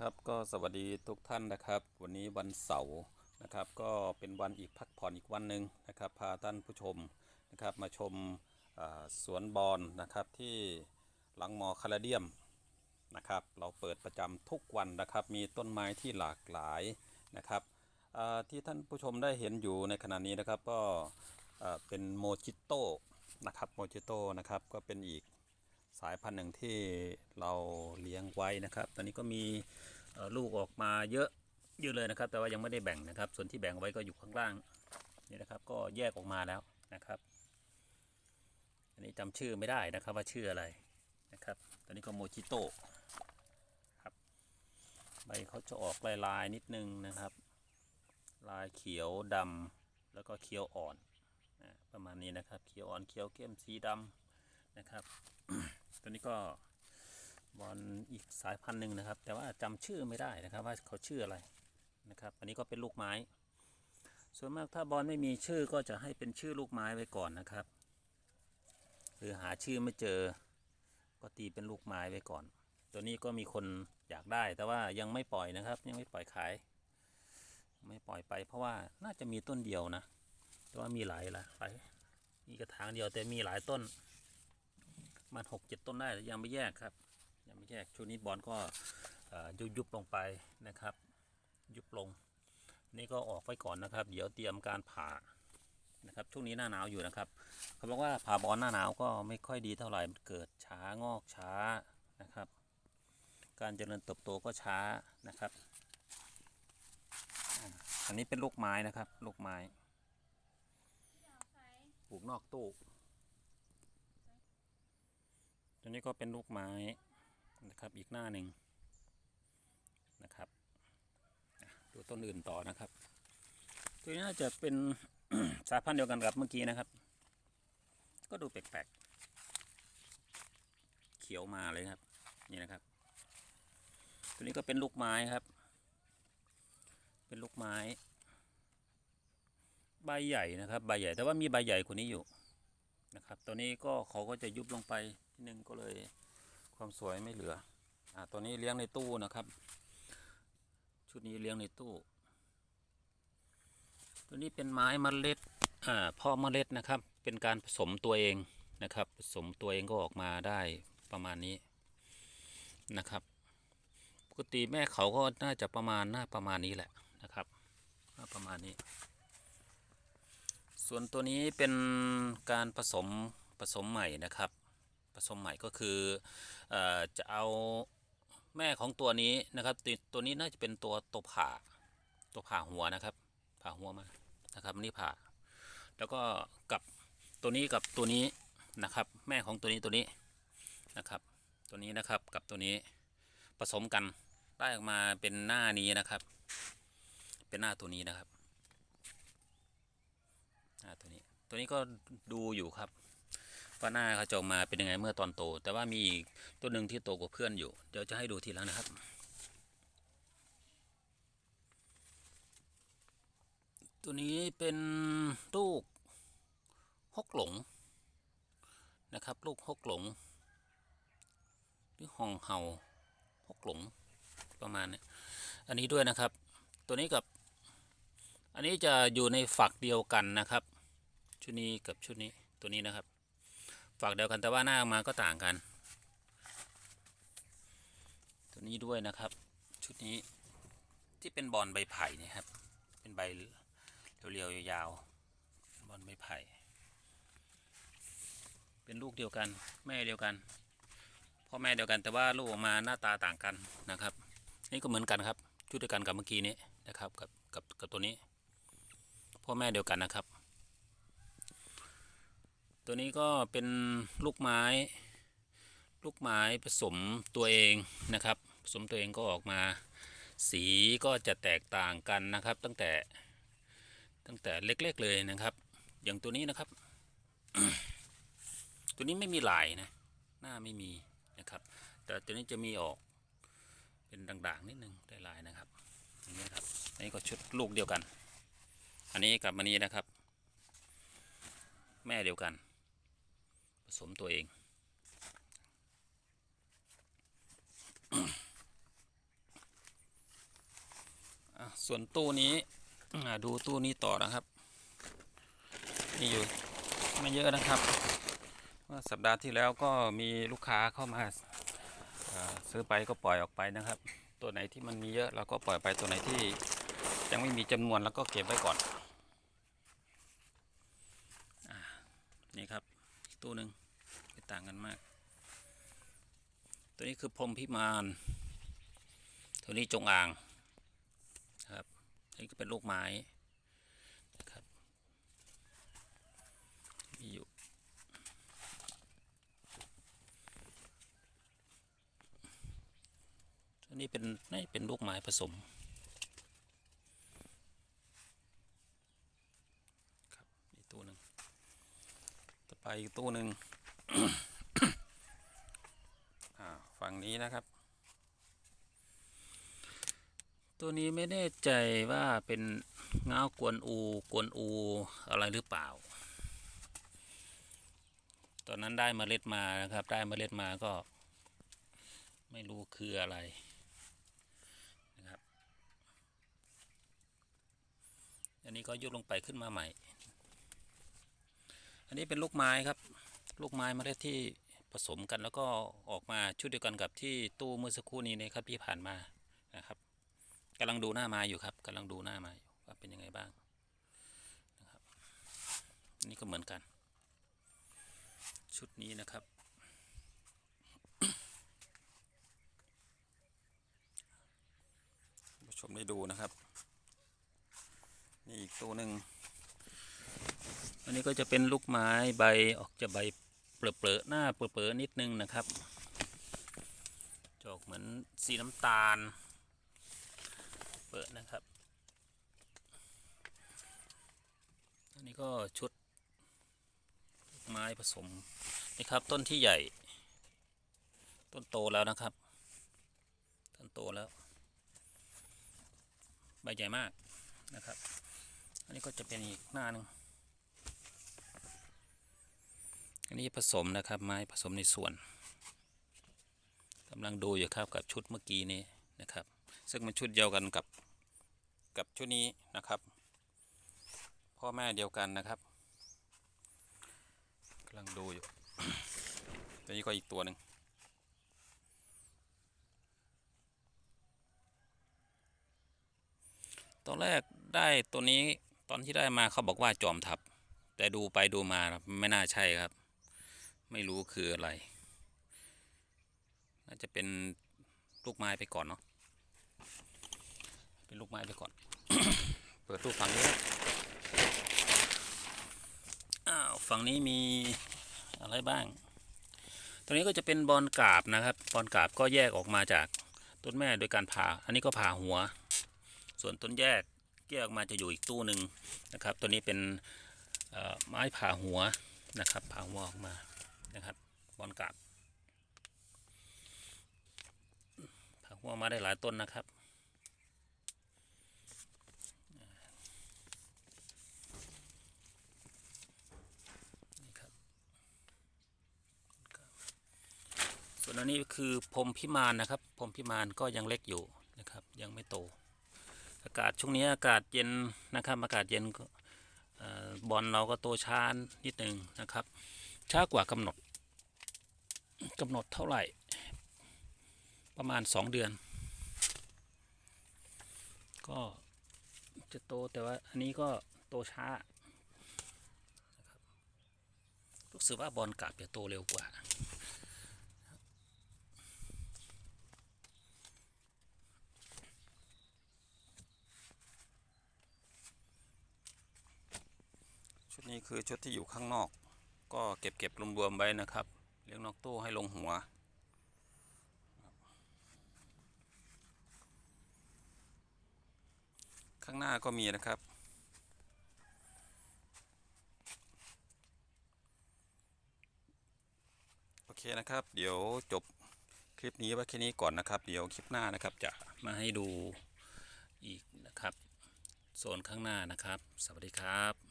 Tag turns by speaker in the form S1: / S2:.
S1: ครับก็สวัสดีทุกท่านนะครับ วันนี้วันเสาร์นะครับ ก็เป็นวันอีกพักผ่อนอีกวันหนึ่งนะครับ พาท่านผู้ชมนะครับมาชมสวนบอนนะครับที่หลังมอคาราเดียมนะครับ เราเปิดประจำทุกวันนะครับ มีต้นไม้ที่หลากหลายนะครับที่ท่านผู้ชมได้เห็นอยู่ในขณะนี้นะครับก็เป็นโมจิโต้นะครับโมจิโต้นะครับก็เป็นอีก สายพันธุ์หนึ่งที่เราเลี้ยงไว้นะครับ ตอนนี้ก็มีลูกออกมาเยอะเยอะเลยนะครับ แต่ว่ายังไม่ได้แบ่งนะครับ ส่วนที่แบ่งไว้ก็อยู่ข้างล่างนี่นะครับ ก็แยกออกมาแล้วนะครับ อันนี้จำชื่อไม่ได้นะครับว่าชื่ออะไรนะครับ ตอนนี้ก็โมจิโต้ครับใบเขาจะออกลายๆนิดนึงนะครับ ลายเขียวดำแล้วก็เขียวอ่อนประมาณนี้นะครับ เขียวอ่อนเขียวเข้มสีดำนะครับ ตัวนี้ก็บอลอีกสายพันธุ์หนึ่งนะครับ แต่ว่าจำชื่อไม่ได้นะครับว่าเขาชื่ออะไรนะครับ อันนี้ก็เป็นลูกไม้ ส่วนมากถ้าบอลไม่มีชื่อก็จะให้เป็นชื่อลูกไม้ไว้ก่อนนะครับ หรือหาชื่อไม่เจอ ก็ตีเป็นลูกไม้ไว้ก่อน ตัวนี้ก็มีคนอยากได้ แต่ว่ายังไม่ปล่อยนะครับ ยังไม่ปล่อยขาย ไม่ปล่อยไป เพราะว่าน่าจะมีต้นเดียวนะ แต่ว่ามีหลายละหลายมีกระถางเดียวแต่มีหลายต้น มันหกเจ็ดต้นได้ยังไม่แยกครับ ยังไม่แยกช่วงนี้บอลก็เอ่อยุบยุบลงไปนะครับ ยุบลง นี่ก็ออกไว้ก่อนนะครับ เดี๋ยวเตรียมการผ่านะครับช่วงนี้หน้าหนาวอยู่นะครับเขาบอกว่าผ่าบอลหน้าหนาวก็ไม่ค่อยดีเท่าไหร่มันเกิดช้างอกช้านะครับ การเจริญเติบโตก็ช้านะครับอ่าอันนี้เป็นลูกไม้นะครับลูกไม้ปลูกนอกตู้ ตัวนี้ก็เป็นลูกไม้นะครับอีกหน้าหนึ่งนะครับดูต้นอื่นต่อนะครับ ตัวนี้น่าจะเป็นสายพันธุ์เดียวกันกับเมื่อกี้นะครับ ก็ดูแปลกๆเขียวมาเลยครับ นี่นะครับ ตัวนี้ก็เป็นลูกไม้ครับ เป็นลูกไม้ ใบใหญ่นะครับ ใบใหญ่แต่ว่ามีใบใหญ่กว่านี้อยู่นะครับ ตัวนี้ก็เขาก็จะยุบลงไป ทีหนึ่งก็เลยความสวยไม่เหลือ อ่าตัวนี้เลี้ยงในตู้นะครับ ชุดนี้เลี้ยงในตู้ ตัวนี้เป็นไม้มเมล็ดอ่าพ่อเมล็ดนะครับ เป็นการผสมตัวเองนะครับ ผสมตัวเองก็ออกมาได้ประมาณนี้นะครับปกติแม่เขาก็น่าจะประมาณหน้าประมาณนี้แหละนะครับหน้าประมาณนี้ ส่วนตัวนี้เป็นการผสมผสมใหม่นะครับ ผสมใหม่ก็คืออจะเอาแม่ของตัวนี้นะครับตัวตัวนี้น่าจะเป็นตัวตัวผ่าตัวผ่าหัวนะครับ ผ่าหัวมานะครับนี่ผ่า แล้วก็กับตัวนี้กับตัวนี้นะครับ แม่ของตัวนี้ตัวนี้นะครับ ตัวนี้นะครับกับตัวนี้ผสมกันได้ออกมาเป็นหน้านี้นะครับ เป็นหน้าตัวนี้นะครับหน้าตัวนี้ ตัวนี้ก็ดูอยู่ครับ ว่าหน้าเขาจะออกมาเป็นยังไงเมื่อตอนโต แต่ว่ามีอีกตัวหนึ่งที่โตกว่าเพื่อนอยู่ เดี๋ยวจะให้ดูทีหลังนะครับ ตัวนี้เป็นลูกฮกหลงนะครับลูกฮกหลง หรือหองเห่าฮกหลงประมาณนี้อันนี้ด้วยนะครับ ตัวนี้กับอันนี้จะอยู่ในฝักเดียวกันนะครับ ชุดนี้กับชุดนี้ตัวนี้นะครับ ฝักเดียวกันแต่ว่าหน้าออกมาก็ต่างกัน ตัวนี้ด้วยนะครับ ชุดนี้ที่เป็นบอลใบไผ่เนะครับ เป็นใบเรียวๆยาวๆบอลใบไผ่ เป็นลูกเดียวกัน แม่เดียวกันพ่อแม่เดียวกันแต่ว่าลูกออกมาหน้าตาต่างกันนะครับ นี่ก็เหมือนกันครับชุดเดียวกันกับเมื่อกี้นี้นะครับกับกับกับตัวนี้พ่อแม่เดียวกันนะครับ ตัวนี้ก็เป็นลูกไม้ ลูกไม้ผสมตัวเองนะครับ ผสมตัวเองก็ออกมา สีก็จะแตกต่างกันนะครับ ตั้งแต่ตั้งแต่เล็กๆเลยนะครับ อย่างตัวนี้นะครับ ตัวนี้ไม่มีลายนะ หน้าไม่มีนะครับ แต่ตัวนี้จะมีออกเป็นด่างๆนิดนึงได้ลายนะครับอย่างนี้ครับอันนี้ก็ชุดลูกเดียวกัน อันนี้กับอันนี้นะครับ แม่เดียวกัน สมตัวเองส่วนตู้นี้ดูตู้นี้ต่อนะครับมีอยู่ไม่เยอะนะครับเมื่อสัปดาห์ที่แล้วก็มีลูกค้าเข้ามาซื้อไปก็ปล่อยออกไปนะครับ ตัวไหนที่มันมีเยอะเราก็ปล่อยไปตัวไหนที่ยังไม่มีจำนวนแล้วก็เก็บไว้ก่อนอนี่ครับตู้หนึ่ง ต่างกันมาก ตัวนี้คือพรมพิมานตัวนี้จงอางครับอันนี่ก็เป็นลูกไม้นะครับมีอยู่อันนี้เป็นนี่เป็นลูกไม้ผสมครับอีกตู้หนึ่งต่อไปอีกตู้หนึ่ง ฝั่งนี้นะครับ ตัวนี้ไม่แน่ใจว่าเป็นเงากวนอูกวนอูอะไรหรือเปล่า ตอนนั้นได้เมล็ดมานะครับ ได้เมล็ดมาก็ ไม่รู้คืออะไรนะครับ อันนี้ก็ยุบลงไปขึ้นมาใหม่ อันนี้เป็นลูกไม้ครับ ลูกไม้เมล็ดที่ผสมกันแล้วก็ออกมาชุดเดียวกันกับที่ตู้เมื่อสักครู่นี้นะครับที่ผ่านมานะครับกำลังดูหน้าไม้อยู่ครับกำลังดูหน้าไม้อยู่ว่าเป็นยังไงบ้างนะครับนนี่ก็เหมือนกัน ชุดนี้นะครับผู้ชมได้ดูนะครับนี่อีกตัวหนึ่งอันนี้ก็จะเป็นลูกไม้ใบออกจะใบ เปลอะๆหน้าเปลอะๆนิดนึงนะครับ จอกเหมือนสีน้ำตาล เปิดนะครับ อันนี้ก็ชุดไม้ผสมนี่ครับ ต้นที่ใหญ่ ต้นโตแล้วนะครับ ต้นโตแล้ว ใบใหญ่มากนะครับ อันนี้ก็จะเป็นอีกหน้าหนึ่ง อันนี้ผสมนะครับ ไม้ผสมในส่วนกำลังดูอยู่ครับกับชุดเมื่อกี้นี้นะครับ ซึ่งมันชุดเดียวกันกับกับชุดนี้นะครับ พ่อแม่เดียวกันนะครับกำลังดูอยู่ตัวนี้ก็อีกตัวหนึ่งตอนแรกได้ตัวนี้ตอนที่ได้มาเขาบอกว่าจอมทับ แต่ดูไปดูมาไม่น่าใช่ครับ ไม่รู้คืออะไร น่าจะเป็นลูกไม้ไปก่อนเนาะ เป็นลูกไม้ไปก่อน เปิดตู้ฝั่งนี้อ้าวฝั่งนี้มีอะไรบ้างตัวนี้ก็จะเป็นบอลกาบนะครับบอลกาบก็แยกออกมาจากต้นแม่โดยการผ่า อันนี้ก็ผ่าหัว ส่วนต้นแยกแยกออกมาจะอยู่อีกตู้หนึ่งนะครับ ตัวนี้เป็นไม้ผ่าหัวนะครับผ่าหัวออกมา นะครับบอลกาบผ่าหัวมาได้หลายต้นนะครับนี่ครับส่วนอันนี้คือพรมพิมานนะครับพรมพิมานก็ยังเล็กอยู่นะครับ ยังไม่โต อากาศช่วงนี้อากาศเย็นนะครับ อากาศเย็นก็บอลเราก็โตช้านิดหนึ่งนะครับ ช้ากว่ากำหนด กำหนดเท่าไหร่ ประมาณสองเดือน ก็จะโตแต่ว่าอันนี้ก็โตช้ารู้สึกว่าบอลกาบจะโตเร็วกว่าชุดนี้คือชุดที่อยู่ข้างนอก ก็เก็บเก็บรวมๆไว้นะครับ ยงนอกตู้ให้ลงหัว ข้างหน้าก็มีนะครับ โอเคนะครับ เดี๋ยวจบคลิปนี้ไว้แค่นี้ก่อนนะครับ เดี๋ยวคลิปหน้านะครับจะมาให้ดูอีกนะครับ โซนข้างหน้านะครับ สวัสดีครับ